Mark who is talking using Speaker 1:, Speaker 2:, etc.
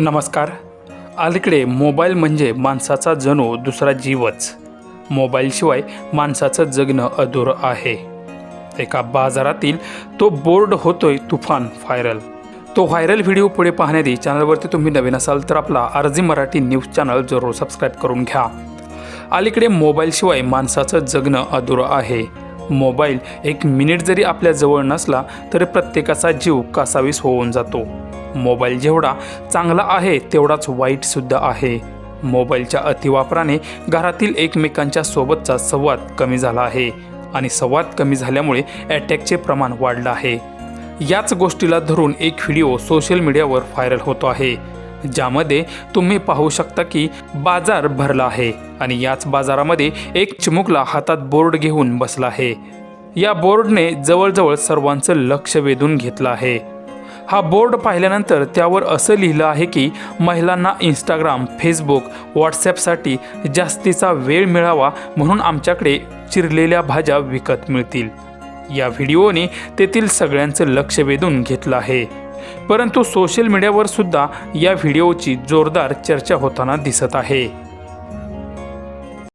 Speaker 1: नमस्कार. अलीकडे मोबाईल म्हणजे माणसाचा जणू दुसरा जीवच. मोबाईलशिवाय माणसाचं जगणं अधुरं आहे. एका बाजारातील तो बोर्ड होतोय तुफान व्हायरल. तो व्हायरल व्हिडिओ पुढे पाहण्याआधी चॅनलवरती तुम्ही नवीन असाल तर आपला अर्जी मराठी न्यूज चॅनल जरूर सबस्क्राईब करून घ्या. अलीकडे मोबाईलशिवाय माणसाचं जगणं अधुरं आहे. मोबाईल एक मिनिट जरी आपल्याजवळ नसला तरी प्रत्येकाचा जीव कासावीस होऊन जातो. मोबाईल जेवढा चांगला आहे तेवढाच वाईटसुद्धा आहे. मोबाईलच्या अतिवापराने घरातील एकमेकांच्या सोबतचा संवाद कमी झाला आहे आणि संवाद कमी झाल्यामुळे अटॅकचे प्रमाण वाढलं आहे. याच गोष्टीला धरून एक व्हिडिओ सोशल मीडियावर व्हायरल होतो आहे. ज्यामध्ये तुम्ही पाहू शकता की बाजार भरला आहे आणि याच बाजारामध्ये एक चिमुकला हातात बोर्ड घेऊन बसला आहे. या बोर्डने जवळजवळ सर्वांचं लक्ष वेधून घेतलं आहे. हा बोर्ड पाहिल्यानंतर त्यावर असं लिहिलं आहे की महिलांना इंस्टाग्राम फेसबुक व्हॉट्सॲपसाठी जास्तीचा वेळ मिळावा म्हणून आमच्याकडे चिरलेल्या भाज्या विकत मिळतील. या व्हिडिओने तेथील सगळ्यांचं लक्ष वेधून घेतलं आहे. परंतु सोशल मीडियावर सुद्धा या व्हिडिओची जोरदार चर्चा होताना दिसत आहे.